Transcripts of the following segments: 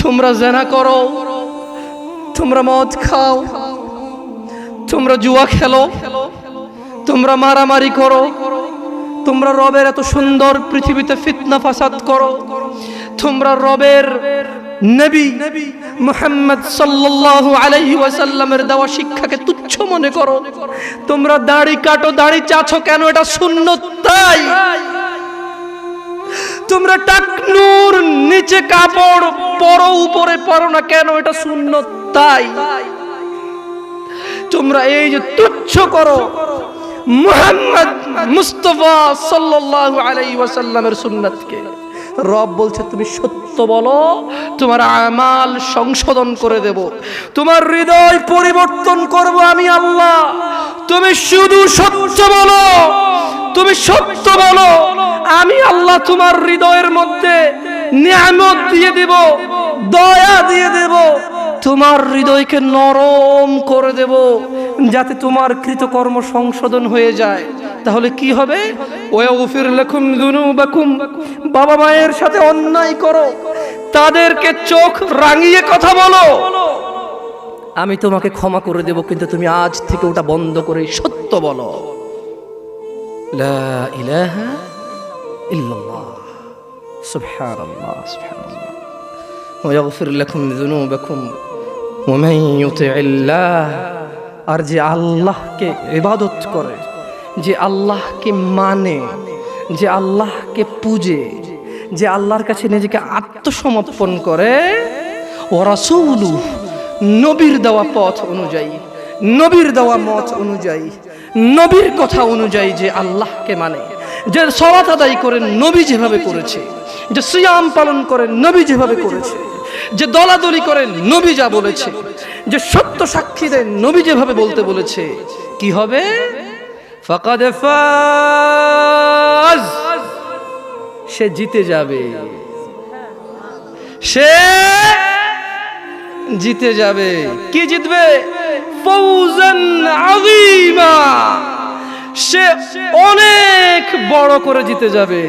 তোমরা জেনা করো, তোমরা মদ খাও, তোমরা জুয়া খেলো, তোমরা মারামারি করো, তোমরা রবের এত সুন্দর পৃথিবীতে ফিতনা ফাসাদ করো, তোমরা রবের নবী মুহাম্মদ সাল্লাল্লাহু আলাইহি ওয়াসাল্লামের দেওয়া শিক্ষাকে তুচ্ছ মনে করো। তোমরা দাড়ি কাটো, দাড়ি চাছো কেন? এটা সুন্নত তাই। তোমরা টাকনুর নিচে কাপড় পরো, উপরে পরো না কেন? এটা শূন্য তাই। তোমরা এই যে তুচ্ছ করো, মুহাম্মদ মুস্তফা সাল্লাল্লাহু আলাইহি ওয়াসাল্লামের সুন্নাতকে। রব বলছে, তুমি সত্য বলো, তোমার আমাল সংশোধন করে দেব। তোমার হৃদয় পরিবর্তন করব আমি আল্লাহ। তুমি শুধু সত্য বলো, তুমি সত্য বলো। আমি আল্লাহ তোমার হৃদয়ের মধ্যে নিয়ামত দিয়ে দেব, দয়া দিয়ে দেব। তোমার হৃদয়কে নরম করে দেব যাতে তোমার কৃতকর্ম সংশোধন হয়ে যায় তাহলে কি হবে ওয়াগফির লাকুম যুনুবাকুম বাবা মায়ের সাথে অন্যায় করো তাদেরকে চোখ রাঙিয়ে কথা বলো আমি তোমাকে ক্ষমা করে দেব কিন্তু তুমি আজ থেকে ওটা বন্ধ করে সত্য বলো লা ইলাহা ইল্লাল্লাহ সুবহানাল্লাহ সুবহানাল্লাহ ويغفر لكم ذنوبكم ومن يطع الله আর যে আল্লাহকে ইবাদত করে, যে আল্লাহকে মানে যে আল্লাহকে পূজে, যে আল্লাহর কাছে নিজেকে আত্মসমর্পণ করে, ও রাসূলু, নবীর দেওয়া পথ অনুযায়ী, নবীর দেওয়া মত অনুযায়ী, নবীর কথা অনুযায়ী যে আল্লাহকে মানে যে সলাত আদায় করে নবী যেভাবে করেছে, যে সিয়াম পালন করে নবী যেভাবে করেছে যে দলাদলি করেন, নবী যা বলেছে, যে সত্য সাক্ষী দেয় নবী যেভাবে বলতে বলেছে, কি হবে? সে জিতে যাবে। সে জিতে যাবে। কি জিতবে? সে অনেক বড় করে জিতে যাবে।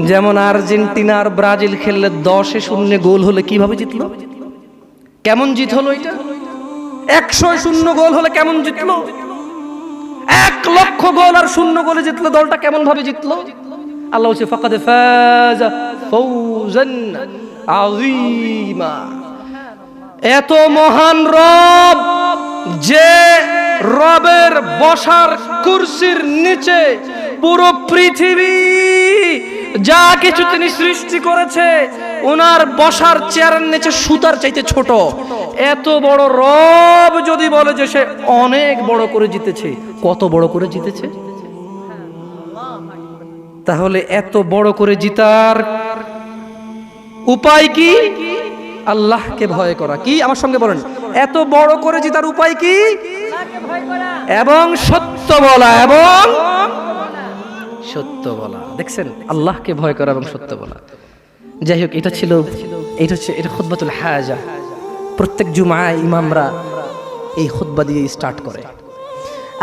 যেমন আর্জেন্টিনা আর ব্রাজিল খেললে দশে শূন্য গোল হলে কীভাবে জিতলো? কেমন জিত হলো এটা? একশো শূন্য গোল হলে কেমন জিতলো? এক লক্ষ গোল আর শূন্য গোলে জিতলো দলটা কেমন ভাবে জিতলো? আল্লাহ আযীমা। এত মহান রব যে রবের বসার কুরসির নিচে পুরো পৃথিবী যা কিছু তিনি সৃষ্টি করেছে ওনার বসার চেয়ারের নিচে সুতার চাইতে ছোট। এত বড় রব যদি বলে যে সে অনেক বড় করে জিতেছে কত বড় করে জিতেছে? তাহলে এত বড় করে জিতার উপায় কি? আল্লাহকে ভয় করা। কি? আমার সঙ্গে বলেন। এত বড় করে জিতার উপায় কি? এবং সত্য বলা এবং সত্য বলা। দেখছেন? আল্লাহকে ভয় করা এবং সত্য বলা। যাই হোক, এটা ছিল এটা হচ্ছে এটা খুদ্বাতুল হাজা। প্রত্যেক জুমায় ইমামরা এই খুদ্বা দিয়ে স্টার্ট করে।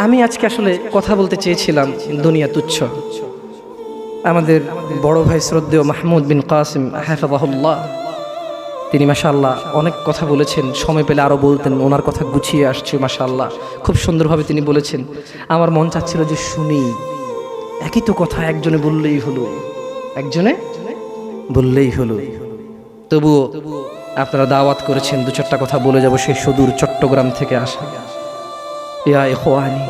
আমি আজকে আসলে কথা বলতে চেয়েছিলাম দুনিয়া তুচ্ছ। আমাদের বড় ভাই শ্রদ্ধেয় মাহমুদ বিন কাসিম হাফাবাহুল্লাহ তিনি মাশাল্লাহ অনেক কথা বলেছেন। সময় পেলে আরও বলতেন, ওনার কথা গুছিয়ে আসছে মাশাল্লাহ খুব সুন্দরভাবে তিনি বলেছেন, আমার মন চাচ্ছিল যে শুনি। একই তো কথা একজনে বললেই হলো। একজনে? বললেই হলো। তবুও আপনারা দাওয়াত করেছেন, দু চারটা কথা বলে যাব সেই সুদূর চট্টগ্রাম থেকে আসা। ইয়া ইখওয়ানি,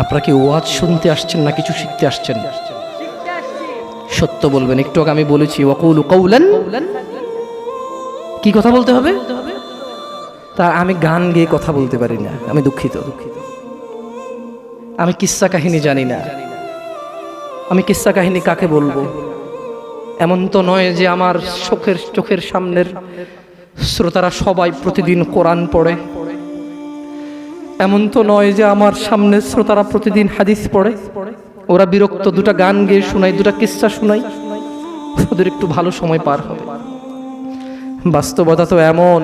আপনারা কি ওয়াজ শুনতে আসছেন না কিছু শিখতে আসছেন? সত্য বলবেন, একটু আগে আমি বলেছি, ওয়াকুল কৌলেন কি কথা বলতে হবে? তা আমি গান গেয়ে কথা বলতে পারি না, আমি দুঃখিত দুঃখিত। আমি কিস্সা কাহিনী জানি না। আমি কিস্সা কাহিনী কাকে বলব? এমন তো নয় যে আমার চোখের চোখের সামনের শ্রোতারা সবাই প্রতিদিন কোরআন পড়ে। এমন তো নয় যে আমার সামনে শ্রোতারা প্রতিদিন হাদিস পড়ে। ওরা বিরক্ত, দুটা গান গেয়ে শোনাই দুটা কিস্সা শোনাই ওদের একটু ভালো সময় পার হবে। বাস্তবতা তো এমন।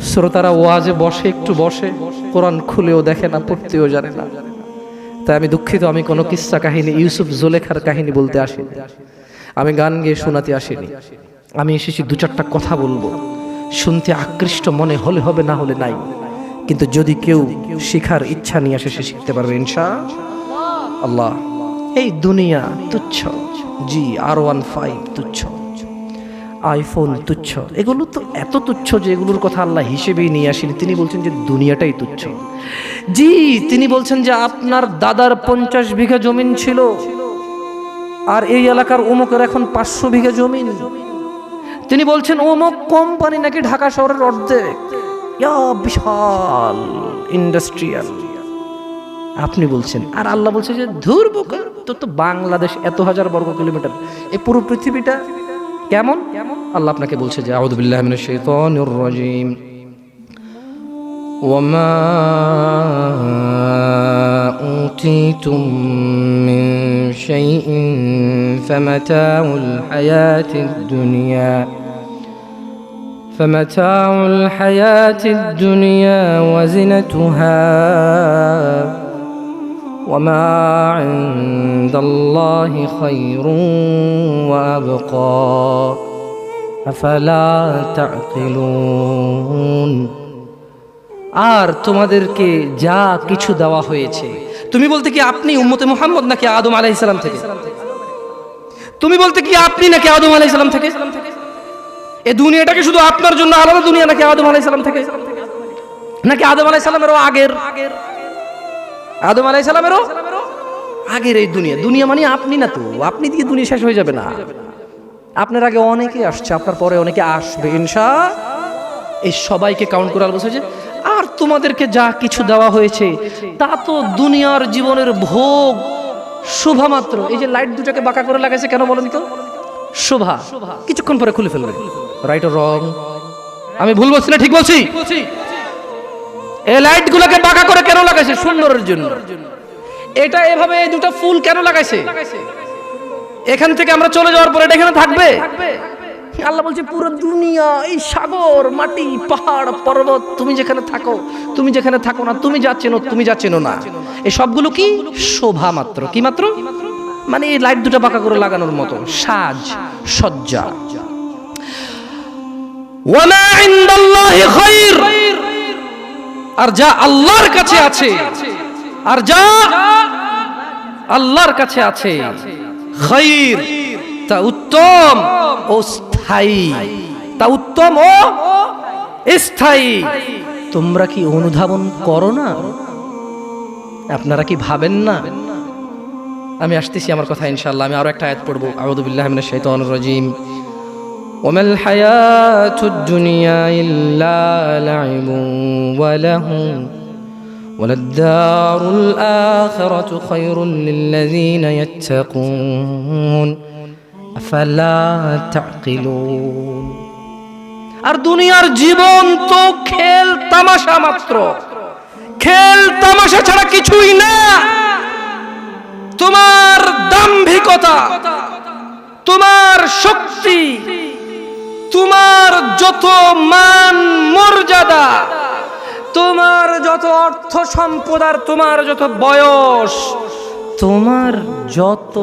শ্রোতারা ওয়াজে বসে, একটু বসে, কোরআন খুলেও দেখে না, পড়তেও জানে না। তাই আমি দুঃখিত, আমি কোনো কিস্সা কাহিনী, ইউসুফ জোলেখার কাহিনী বলতে আসিনি। আমি গান গেয়ে শোনাতে আসিনি। আমি এসেছি দু চারটা কথা বলব। শুনতে আকৃষ্ট মনে হলে হবে, না হলে নাই। কিন্তু যদি কেউ শিখার ইচ্ছা নিয়ে আসে, সে শিখতে পারবে, ইনশা আল্লাহ। এই দুনিয়া তুচ্ছ। জি, আর ওয়ান ফাইভ তুচ্ছ। আইফোন তুচ্ছ। এগুলো তো এত তুচ্ছ যে এগুলোর কথা আল্লাহ হিসেবেই নিয়ে আসেনি। তিনি বলছেন যে দুনিয়াটাই তুচ্ছ। জি, তিনি বলছেন যে আপনার দাদার পঞ্চাশ বিঘা জমিন ছিল, আর এই এলাকার অমুকের এখন পাঁচশো বিঘা জমিন। তিনি বলছেন, অমুক কোম্পানি নাকি ঢাকা শহরের অর্ধেক। বিশাল ইন্ডাস্ট্রিয়াল। আপনি বলছেন, আর আল্লাহ বলছে যে ধুর তোর তো বাংলাদেশ এত হাজার বর্গ কিলোমিটার। এই পুরো পৃথিবীটা কেমন আল্লাহ আপনাকে বলছে যে আউদুবিল্লাহ মিনাশ শাইতানির রাজিম وما أوتيتم من شيء فمتاع الحياة الدنيا فمتاع الحياة الدنيا وزنتها وما عند الله خير وأبقى أفلا تعقلون আর তোমাদেরকে যা কিছু দেওয়া হয়েছে তুমি বলতে কি আপনি উম্মতে মুহাম্মদ নাকি আদম আলাইহিস সালাম থেকে তুমি বলতে কি আপনি নাকি আদম আলাইহিস সালাম থেকে এই দুনিয়াটাকে শুধু আপনার জন্য আলাদা দুনিয়া নাকি আদম আলাইহিস সালাম থেকে নাকি আদম আলাইহিস সালামেরও আগের আদম আলাইহিস সালামেরও? আগের এই দুনিয়া। দুনিয়া মানে আপনি না তো। আপনি দিয়ে দুনিয়া শেষ হয়ে যাবে না। আপনার আগে অনেকে আসছে, আপনার পরে অনেকে আসবে, ইনশা। এই সবাইকে কাউন্ট করে বলছে যে, আর তোমাদেরকে যা কিছু দেওয়া হয়েছে, তা তো দুনিয়ার জীবনের ভোগ। শোভা মাত্র। এই যে লাইট দুটাকে বাঁকা করে লাগাইছে, কেন বলেন তো? শোভা। কিছুক্ষণ পরে খুলে ফেলবে। রাইট রং আমি ভুল বলছি না, ঠিক বলছি? এই লাইট গুলোকে বাঁকা করে কেন লাগাইছে? সুন্দরের জন্য। এটা এভাবে এই দুটো ফুল কেন লাগাইছে? এখান থেকে আমরা চলে যাওয়ার পরে এটা এখানে থাকবে? আল্লাহ বলছে, পুরো দুনিয়া, এই সাগর, মাটি, পাহাড়, পর্বত, তুমি যেখানে থাকো, তুমি যেখানে থাকো না, তুমি যা তুমি যা চেনো না। এই সবগুলো কি? শোভা মাত্র। কি মাত্র? মানে এই লাইট দুটো বাঁকা করে লাগানোর মতো। সাজ, সজ্জা। ওয়ামা ইনদাল্লাহি খায়র আর যা আল্লাহর কাছে আছে আর যা আল্লাহর কাছে আছে খায়র তা উত্তম ও স্থায়ী। তা উত্তম ও স্থায়ী। তোমরা কি অনুধাবন করো না? আপনারা কি ভাবেন না? আমি আসতেছি আমার কথা ইনশাআল্লাহ। আমি আরও একটা আয়াত পড়ব। আউযু বিল্লাহি মিনাশ শাইতানির রাজিম। وما الحياة الدنيا إلا لعب ولهو وللدار الآخرة خير للذين يتقون أفلا تعقلون আর দুনিয়ার জীবন তো খেল তামাশা মাত্র খেল তামাশা ছাড়া কিছুই না তোমার দাম্ভিকতা তোমার শক্তি তোমার যত মান মর্যাদা, তোমার যত অর্থ সম্পদ আর তোমার যত বয়স, তোমার যত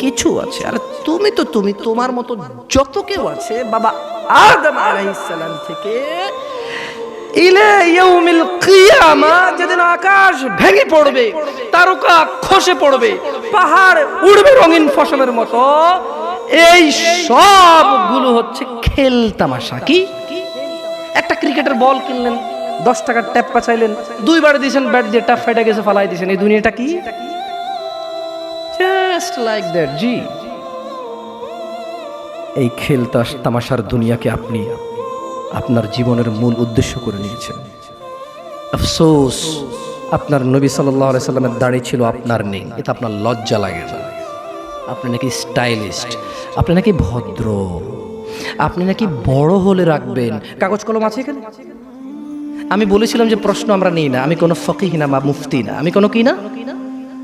কিছু আছে, আর তুমি তো, তুমি তোমার মতো যত কেউ আছে, বাবা আদম আলাইহিস সালাম থেকে ইলে ইয়াউমিল কিয়ামা, যেদিন আকাশ ভেঙে পড়বে, তারকা খসে পড়বে, পাহাড় উড়বে রঙিন ফসলের মতো, এই সবগুলো হচ্ছে খেল তামাশা, কি? একটা ক্রিকেটের বল কিনলেন, দশ টাকার ট্যাপ পাচাইলেন দুইবার দিয়েছেন ব্যাট দিয়ে ট্যাপ ফেটে গেছে, ফালাই দিয়েছেন। এই দুনিয়াটা কি? জাস্ট লাইক দ্যাট জি। এই খেল তামাশার দুনিয়াকে আপনি আপনার জীবনের মূল উদ্দেশ্য করে নিয়েছেন। আফসোস, আপনার নবী সাল্লাহ সাল্লামের দাড়ি ছিল আপনার নেই, এটা আপনার লজ্জা লাগে আপনি নাকি স্টাইলিস্ট, আপনি নাকি ভদ্র। আপনি নাকি বড় হলে রাখবেন। কাগজ কলম আছে এখানে? আমি বলেছিলাম যে প্রশ্ন আমরা নিই না। আমি কোনো ফকিহ না, বা মুফতি না। আমি কোনো কি না?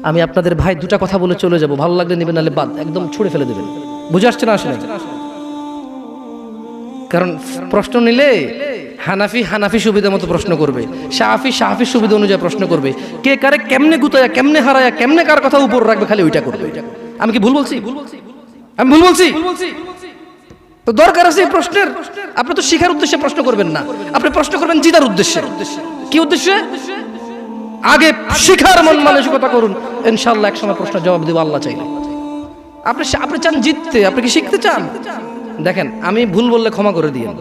আমি আপনাদের ভাই দুটা কথা বলে চলে যাব। ভালো লাগলে নেবেন, নাহলে বাদ। একদম ছুড়ে ফেলে দেবেন। বুঝে আসছে না আসলে? কারণ প্রশ্ন নিলে হানাফি হানাফি সুবিধা মতো প্রশ্ন করবে। শাহাফি শাহাফি সুবিধা অনুযায়ী প্রশ্ন করবে। কে কারে কেমনে গুতায়া, কেমনে হারায়া, কেমনে কার কথা উপর রাখবে, খালি ওইটা করবে। আমি কি ভুল বলছি? আমি ভুল বলছি? তো দরকার আছে এই প্রশ্নের? আপনি তো শিখার উদ্দেশ্যে প্রশ্ন করবেন না। আপনি প্রশ্ন করবেন জিদার উদ্দেশ্যে। কি উদ্দেশ্যে? আগে শিখার মন মানসিকতা করুন। ইনশাল্লাহ এক সময় প্রশ্ন জবাব দেবো, আল্লাহ চাইলে। আপনি আপনি চান জিততে? আপনি কি শিখতে চান? দেখেন, আমি ভুল বললে ক্ষমা করে দিয়েন।